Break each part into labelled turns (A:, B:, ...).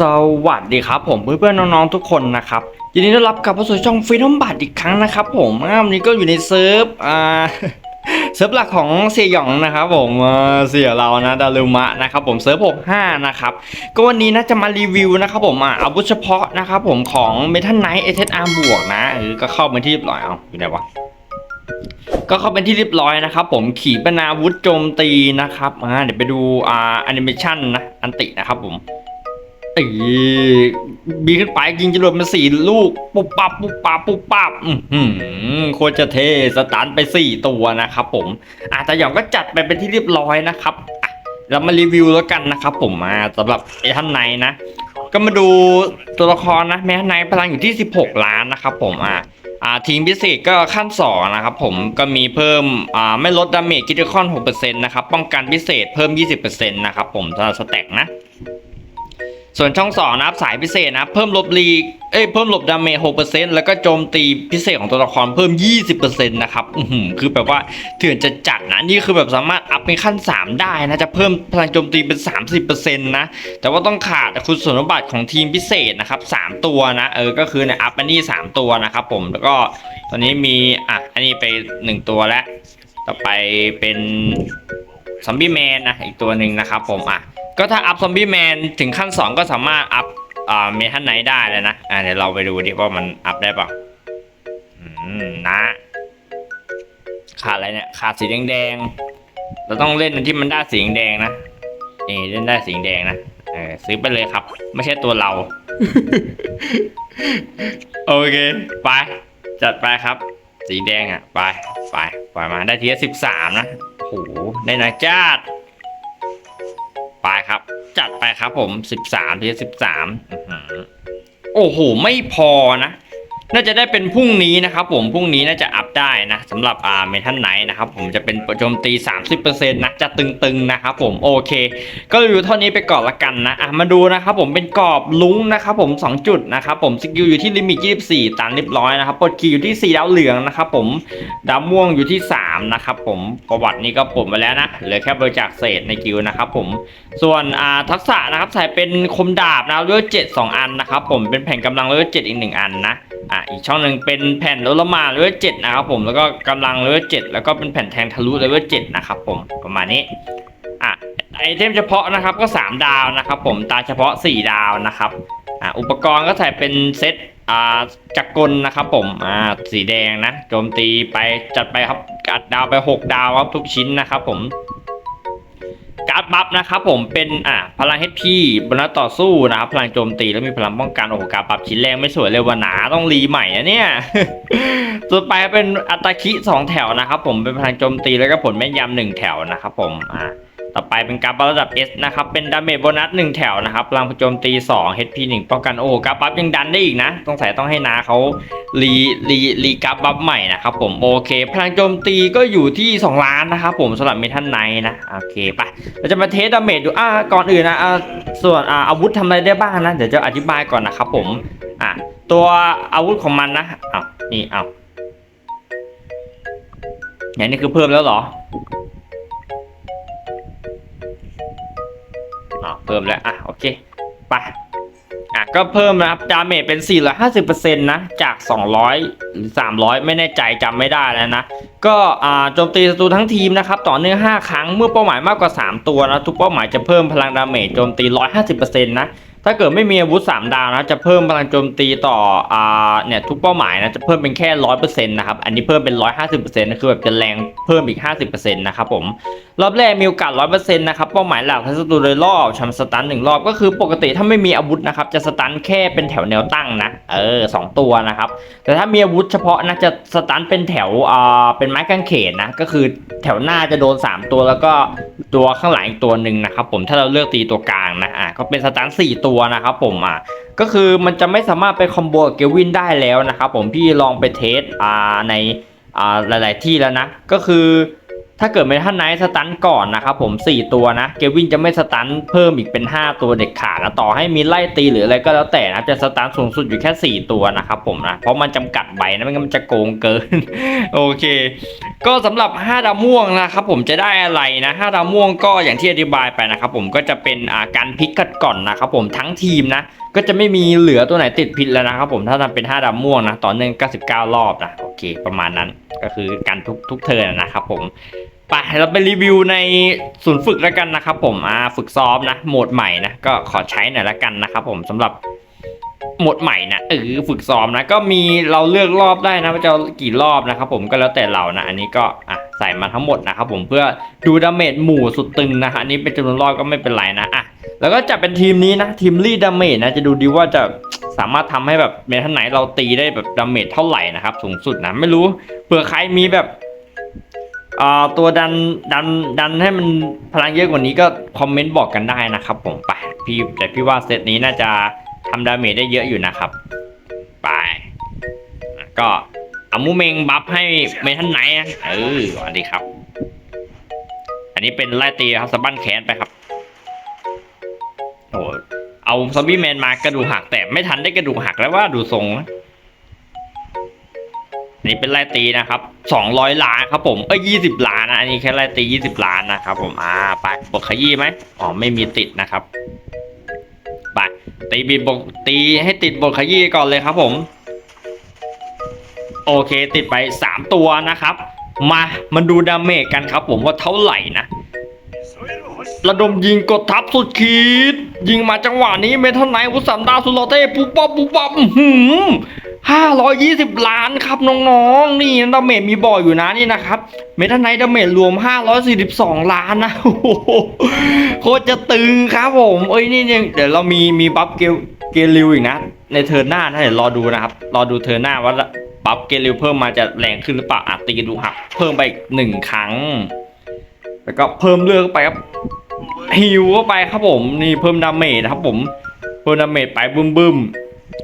A: สวัสดีครับผมเพื่อนๆน้องๆทุกคนนะครับยินดีต้อนรับกลับเข้าสู่ช่องฟินอมบัตอีกครั้งนะครับ ผมวันนี้ก็อยู่ในเซิร์ฟอ่าเซิร์ฟหลักของเสียหยองนะครับผมเสี่ยเรานะดารุมะนะครับผมเซิร์ฟ65นะครับก็วันนี้นะจะมารีวิวนะครับผมอ่าอาวุธเฉพาะนะครับผมของเมทัลไนท์เอเทอาร์บวกนะเออก็เข้ามาที่เรียบร้อยเอาอยู่ไหนวะก็เข้าเป็นที่เรียบร้อยนะครับผมขีปนาวุธโจมตีนะครับอ่าเดี๋ยวไปดูอ่าแอนิเมชันนะอันตินะครับผม ตีบีขึ้นไปยิงจรวดมาสี่ลูก ปุ๊บปั๊บปุ๊บปั๊บปุ๊บปั๊บอือหือโคตรจะเทสตันไปสี่ตัวนะครับผมอ่าแต่หยองก็จัดไปเป็นที่เรียบร้อยนะครับอะเรามารีวิวแล้วกันนะครับผมมาสำหรับไอ้ท่านในนะ ก็มาดูตัวละครนะแม้ในพลังอยู่ที่ 16 ล้านนะครับผมอ่าอ่าทีมพิเศษก็ขั้น2นะครับผมก็มีเพิ่มอ่าไม่ลดดาเมจคิดคอน6%นะครับป้องกันพิเศษเพิ่ม 20%นะครับผมสำหรับสแต็กนะ ส่วนช่อง 2 นะครับสายพิเศษนะเพิ่มลบลีกเอ้ยเพิ่มลบดาเมจ6%แล้วก็โจมตีพิเศษของตัวละครเพิ่ม 20%นะครับอือหือคือแบบว่าเถื่อนจะจัดนะนี่คือแบบสามารถอัพเป็นขั้น 3 ได้นะจะเพิ่มพลังโจมตีเป็น 30%นะแต่ว่าต้องขาดคุณสมบัติของทีมพิเศษนะครับ3ตัวนะเออก็คือเนี่ยอัพอันนี้ 3 ตัวนะครับผมแล้วก็ตอนนี้มีอะอันนี้ไป 1 ตัวแล้ว ต่อไปเป็นซอมบี้แมนนะอีกตัวหนึ่งนะครับผมอะ ก็ถ้าอัพซอมบี้แมนถึงขั้น 2 ก็สามารถอัพอ่าเมทัลไนท์ได้เลยนะ อะเดี๋ยวเราไปดูดิว่ามันอัพได้ปล่าอืมนะ ขาดอะไรเนี่ย ขาดสีแดงๆ เราต้องเล่นที่มันได้สีแดงนะนี่เล่นได้สีแดงนะ เออซื้อไปเลยครับ ไม่ใช่ตัวเรา โอเค ไป จัดไปครับ สีแดงอะ ไป ไป ปล่อยมาได้ทีละสิบสามนะ โอ้โหได้นะจ้าด ไปครับ จัดไปครับผมสิบสามทีละสิบสามโอ้โห ไม่พอนะ น่าจะได้เป็นพรุ่งนี้นะครับผมพรุ่งนี้น่าจะอัพได้นะสำหรับอ่าเมทัลไนท์นะครับผมจะเป็นโจมตี 30%นะจะตึงๆนะครับผมโอเค ก็อยู่เท่านี้ไปก่อนละกันนะอะมาดูนะครับผมเป็นกรอบลุ้งนะครับผม 2 จุดนะครับผมสกิลอยู่ที่ลิมิต 24ตันเรียบร้อยนะครับปลดคีอยู่ที่ 4 ดาวเหลืองนะครับผมดาวม่วงอยู่ที่ 3 นะครับผมประวัตินี้ก็ปลดมาแล้วนะเหลือแค่บริจาคเศษในกิลนะครับผมส่วนอ่าทักษะนะครับใส่เป็นคมดาบนะเลือด7 2อันนะครับผมเป็นแผ่นกำลังเลือด7อีก1อันนะอะอีกช่องหนึ่งเป็นแผ่นโอลมาเลเวลเจ็ดนะครับผมแล้วก็กำลังเลเวลเจ็ดแล้วก็เป็นแผ่นแทงทะลุเลเวลเจ็ดนะครับผมประมาณนี้อะไอเทมเฉพาะนะครับก็ 3 ดาวนะครับผมตาเฉพาะ 4 ดาวนะครับอะอุปกรณ์ก็ใส่เป็นเซตอ่าจักรกลนะครับผมอ่าสีแดงนะโจมตีไปจัดไปครับกัดดาวไป 6 ดาวครับทุกชิ้นนะครับผม การ์ดบัฟนะครับผมเป็นอะพลัง HP บนนัดต่อสู้นะครับพลังโจมตีแล้วมีพลังป้องกันโอ้โหการ์ดบัฟชิ้นแรงไม่สวยเลยวะหนาต้องรีใหม่นะเนี่ยสุดไปเป็นอัตาคิสองแถวนะครับผมเป็นพลังโจมตีแล้วก็ผลแม่นยำหนึ่งแถวนะครับผมอะ ต่อไปเป็นการ์ดบัฟระดับ S นะครับ เป็นดาเมจโบนัสหนึ่งแถวนะครับพลังโจมตี 2 HP 1ป้องกันโอ้การ์ดบัฟยังดันได้อีกนะต้องใส่ต้องให้นาเขารีรีรีการ์ดบัฟใหม่นะครับผมโอเค พลังโจมตีก็อยู่ที่ 2 ล้านนะครับผมสำหรับเมทัลไนนะโอเคไปเราจะมาเทสดาเมจดูอ่าก่อนอื่นนะอ่าส่วนอ่าอาวุธทำอะไรได้บ้างนะ เดี๋ยวจะอธิบายก่อนนะครับผมอะตัวอาวุธของมันนะอ้าวนี่อ้าวอย่างนี้คือเพิ่มแล้วเหรอ อ้าเพิ่มแล้วอะโอเคไปอะก็เพิ่มนะครับดาเมจเป็น 450%นะจาก 200 หรือ 300 ไม่แน่ใจจำไม่ได้แล้วนะ ก็อ่าโจมตีศัตรูทั้งทีมนะครับ ต่อเนื่อง 5 ครั้งเมื่อเป้าหมายมากกว่า 3 ตัวนะ ทุกเป้าหมายจะเพิ่มพลังดาเมจโจมตี 150%นะ ถ้าเกิดไม่มีอาวุธ3ดาวนะจะเพิ่มพลังโจมตีต่ออ่าเนี่ยทุกเป้าหมายนะจะเพิ่มเป็นแค่100%นะครับอันนี้เพิ่มเป็น150%นะคือแบบจะแรงเพิ่มอีก50%นะครับผมรอบแรกมีโอกาส100%นะครับเป้าหมายหลักทั้งศัตรูโดยรอบชำสตันหนึ่งรอบก็คือปกติถ้าไม่มีอาวุธนะครับจะสตันแค่เป็นแถวแนวตั้งนะเออสองตัวนะครับแต่ถ้ามีอาวุธเฉพาะนะจะสตันเป็นแถวอ่าเป็นไม้กางเขนนะก็คือแถวหน้าจะโดน 3 ตัวแล้วก็ตัวข้างหลังอีกตัวหนึ่งนะครับผมถ้าเราเลือกตีตัวกลางนะอะก็เป็นสตัน4ตัวัวนะครับผมอะก็คือมันจะไม่สามารถไปคอมโบกับเกลวินได้แล้วนะครับผมพี่ลองไปเทสอ่าในอ่าหลาย ๆ ที่แล้วนะ ก็คือถ้าเกิดเมทัลไนท์สตันก่อนนะครับผม 4 ตัวนะ เกวินจะไม่สตันเพิ่มอีกเป็น 5 ตัวเด็ดขาดนะต่อให้มีไล่ตีหรืออะไรก็แล้วแต่นะจะสตันสูงสุดอยู่แค่ 4 ตัวนะครับผมนะ เพราะมันจำกัดใบนะไม่งั้นมันจะโกงเกิน โอเค ก็สำหรับ 5 ดาวม่วงนะครับผมจะได้อะไรนะ5ดาวม่วงก็อย่างที่อธิบายไปนะครับผมก็จะเป็นการพิกกัดก่อนนะครับผมทั้งทีมนะก็จะไม่มีเหลือตัวไหนติดพิษแล้วนะครับผมถ้าทำเป็น 5ดาวม่วงนะต่อเนื่อง99 รอบนะโอเค ประมาณนั้นก็คือการทุกทุกเทิร์นนะครับผมไปเราไปรีวิวในศูนย์ฝึกแล้วกันนะครับผมอ่าฝึกซ้อมนะโหมดใหม่นะก็ขอใช้หน่อยละกันนะครับผมสำหรับ หมดใหม่นะเออฝึกซ้อมนะ ก็มีเราเลือกรอบได้นะว่าจะกี่รอบนะครับผมก็แล้วแต่เรานะ อันนี้ก็อะใส่มาทั้งหมดนะครับผมเพื่อดูดาเมจหมู่สุดตึงนะฮะอันนี้เป็นจำนวนรอบก็ไม่เป็นไรนะอะแล้วก็จะเป็นทีมนี้นะทีมรีดาเมจนะจะดูดีว่าจะสามารถทำให้แบบเมทัลไหนเราตีได้แบบดาเมจเท่าไหร่นะครับสูงสุดนะไม่รู้เผื่อใครมีแบบเอ่อตัวดันดันดันให้มันพลังเยอะกว่านี้ก็คอมเมนต์บอกกันได้นะครับผมไปพี่แต่พี่ว่าเซตนี้น่าจะ ทำดาเมจได้เยอะอยู่นะครับ ไป ก็เอามูเมงบัฟให้เมทันไหนอะเออสวัสดีครับ อันนี้เป็นไล่ตีครับสะบั้นแขนไปครับโอ้เอาซอมบี้แมนมากระดูกหักแต่ไม่ทันได้กระดูกหักแล้วว่าดูทรงนะนี่เป็นไล่ตีนะครับ200ล้านครับผม เอ้ย20ล้านนะ อันนี้แค่ไล่ตี20ล้านนะครับผม อ่า ไปบกขยี้ไหมอ๋อ ไม่มีติดนะครับ ตีบีบบวกตีให้ติดบวกขยี้ก่อนเลยครับผม โอเคติดไป 3 ตัวนะครับ มามันดูดาเมจกันครับผมว่าเท่าไหร่นะระดมยิงกดทับสุดขีด ยิงมาจังหวะนี้เมทัลไนท์วุฒสันดาสุโรเต้ปุ๊บปั๊บปุ๊บปั๊บหืม ห้าร้อยยี่สิบล้านครับน้องๆ นี่ดาเมจมีบ่อยอยู่นะนี่นะครับ เมทัลไนท์ดาเมจรวม 542 ล้านนะโอ้โหโคตรจะตึงครับผม เอ้ยนี่เดี๋ยวเรามีมีบัฟเกลเกลิวอีกนะ ในเทิร์นหน้านะเดี๋ยวรอดูนะครับ รอดูเทิร์นหน้าว่าบัฟเกลิวเพิ่มมาจะแรงขึ้นหรือเปล่าอะตีดูกหักเพิ่มไปอีกหนึ่งครั้ง แล้วก็เพิ่มเลือดเข้าไปครับฮิวเข้าไปครับผม นี่เพิ่มดาเมจครับผมเพิ่มดาเมจไปบึ้มบึ้ม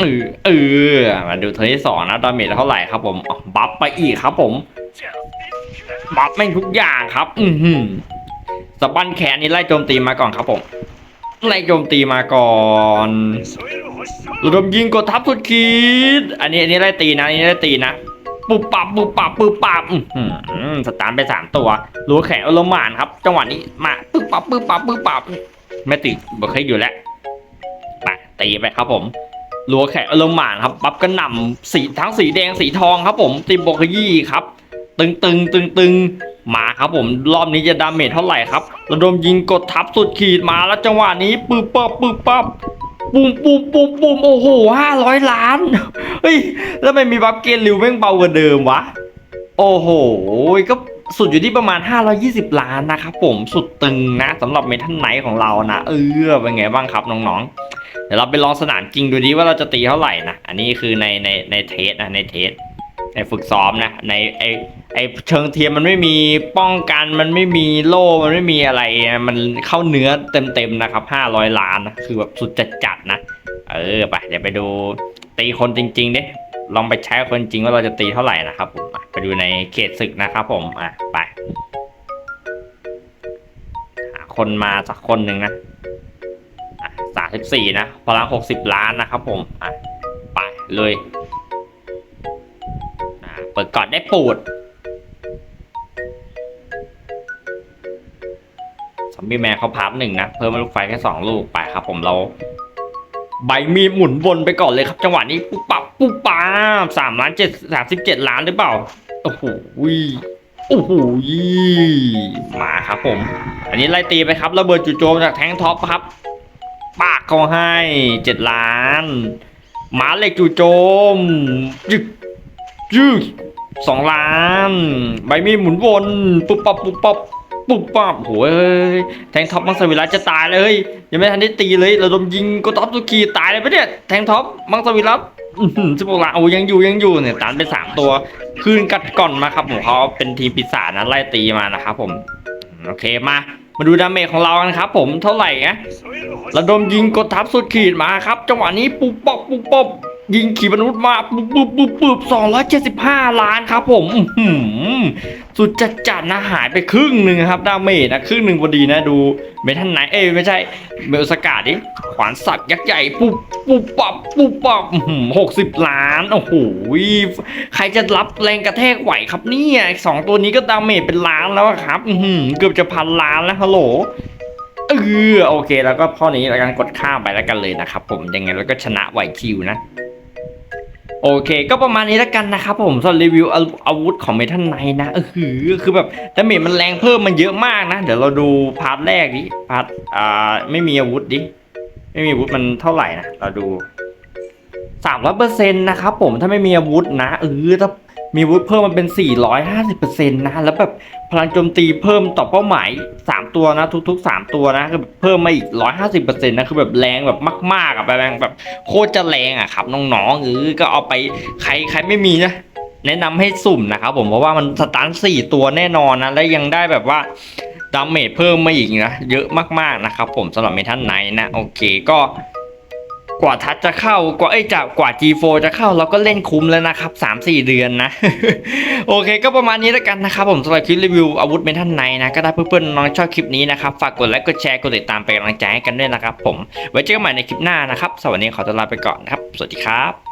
A: เออเออมาดูเทอร์นที่สองนะดาเมจเท่าไหร่ครับผมอ๋อบัฟไปอีกครับผม บัฟแม่งทุกอย่างครับ อือหือสะบั้นแขนนี่ไล่โจมตีมาก่อนครับผม ไล่โจมตีมาก่อนระดมยิงกดทับสุดขีดอันนี้อันนี้ไล่ตีนะอันนี้ไล่ตีนะปุบปับปุบปับปุบปับอื้อหือสตาร์ทไปสามตัวรัวแขนอลมานครับ จังหวะนี้มาปึ๊บปับปึ๊บปับปึ๊บปับไม่ติดบอกให้อยู่แล้วไปตีไปครับผม รัวแขนอลหมานครับปั๊บกระหน่ำสีทั้งสีแดงสีทองครับ ผมตีบกขยี้ครับ ตึงตึงตึงตึงมาครับผมรอบนี้จะดาเมจเท่าไหร่ครับระดมยิงกดทับสุดขีดมาแล้วจังหวะนี้ปึ๊บปับปึ๊บปับปุ่มปุ่มปุ่มปุ่มโอ้โหห้าร้อยล้านเฮ้ยแล้วไม่มีบัฟเกนริวแม่งเบากว่าเดิมวะโอ้โหก็สุดอยู่ที่ประมาณ 520 ล้านนะครับผมสุดตึงนะสำหรับเมทัลไนท์ของเรานะ เออเป็นไงบ้างครับน้องๆ เดี๋ยวเราไปลองสนามจริงดูดิว่าเราจะตีเท่าไหร่นะอันนี้คือในในในเทสนะในเทสในฝึกซ้อมนะในไอไอเชิงเทียมมันไม่มีป้องกันมันไม่มีโล่มันไม่มีอะไรมันเข้าเนื้อเต็มๆนะครับ500ล้านนะคือแบบสุดจัดๆนะ เออไปเดี๋ยวไปดูตีคนจริงๆดิลองไปใช้คนจริงว่าเราจะตีเท่าไหร่นะครับผมไปดูในเขตศึกนะครับผมอะไปหาคนมาสักคนหนึ่งนะ อะสามสิบสี่นะพลังหกสิบล้านนะครับผมอะไปเลยอะเปิดก่อนได้ปูดซอมบี้แมนเขาพับหนึ่งนะ เพิ่มลูกไฟแค่สองลูกไปครับผมเราใบมีหมุนวนไปก่อนเลยครับ จังหวะนี้ปุ๊บปับปุ๊บปับสามล้านเจ็ดสามสิบเจ็ดล้านหรือเปล่า โอ้โหโอ้โหมาครับผม อันนี้ไล่ตีไปครับระเบิดจู่โจมจากแทงท็อปครับ เขาให้เจ็ดล้าน หมาเหล็กจู่โจมยึกยึกสองล้าน ใบมีดหมุนวนปุ๊บปับปุ๊บปับปุ๊บปับโอ้ยแทงท็อปมังสวิรัตจะตายเลยยังไม่ทันได้ตีเลยเราดนยิงก็ท็อปสุกีตายเลยปะเนี่ยแทงท็อปมังสวิรัตสิบหกล้านโอ้ยังอยู่ยังอยู่เนี่ยตันไปสามตัวคืนกัดก่อนมาครับผมเขาเป็นทีมปีศาจนะไล่ตีมานะครับผมโอเคมา มาดูดาเมจของเรากันครับ ผมเท่าไหร่นะระดมยิงกดทับสุดขีดมาครับ จังหวะนี้ปุ๊บปอบปุ๊บปอบ ยิงขีปนาวุธมาปุ๊บปุ๊บปุ๊บปุ๊บสองร้อยเจ็ดสิบห้าล้านครับผมหือสุดจัดจัดนะหายไปครึ่งหนึ่งครับดาเมจนะครึ่งหนึ่งพอดีนะดูเมทันไหนเอ้ยไม่ใช่เมลสกาดดิขวานสักยักษ์ใหญ่ปุ๊บปุ๊บปับปุ๊บปับหกสิบล้านโอ้โหใครจะรับแรงกระแทกไหวครับเนี่ยสองตัวนี้ก็ดาเมจเป็นล้านแล้วครับหือเกือบจะพันล้านแล้วฮัลโหลเออโอเค แล้วก็ข้อนี้เรากันกดข้ามไปแล้วกันเลยนะครับผมยังไงเราก็ชนะไหวคิวนะ โอเค ก็ประมาณนี้แล้วกันนะครับผมสำหรับรีวิวอาวุธของเมทัลไนนะเออคือคือแบบดาเมจมันแรงเพิ่มมันเยอะมากนะ เดี๋ยวเราดูพาร์ทแรกดิพาร์ทอ่าไม่มีอาวุธดิไม่มีอาวุธมันเท่าไหร่นะเราดูสามร้อยเปอร์เซ็นต์นะครับผมถ้าไม่มีอาวุธนะเออถ้า มีวุธเพิ่มมันเป็นสี่ร้อยห้าสิบเปอร์เซ็นะ แล้วแบบพลังโจมตีเพิ่มต่อเป้าหมาย 3 ตัวนะทุก ๆ 3 ตัวนะคือแบบเพิ่มมาอีก 150%นะคือแบบแรงแบบมากๆอะแบบแรงแบบโคตรจะแรงอะครับน้องๆเออก็เอาไปใครใครไม่มีนะแนะนำให้สุ่มนะครับผมเพราะว่ามันสตาร์ท4ตัวแน่นอนนะ และยังได้แบบว่าดาเมจเพิ่มมาอีกนะ เยอะมากๆนะครับผมสำหรับเมทัลไนนะ โอเคก็ กว่าทัชจะเข้ากว่าไอ้ยจะกว่า G4 จะเข้าเราก็เล่นคุ้มแล้วนะครับ 3-4 เดือนนะ โอเค ก็ประมาณนี้แล้วกันนะครับ ผมสำหรับคลิปรีวิวอาวุธเมทัลไนนะ ก็ได้เพื่อนๆน้องชอบคลิปนี้นะครับ ฝากกดไลค์กดแชร์กดติดตามเป็นกำลังใจให้กันด้วยนะครับผมไว้เจอกันใหม่ในคลิปหน้านะครับสวัสดีขอตัวลาไปก่อนนะครับ สวัสดีครับ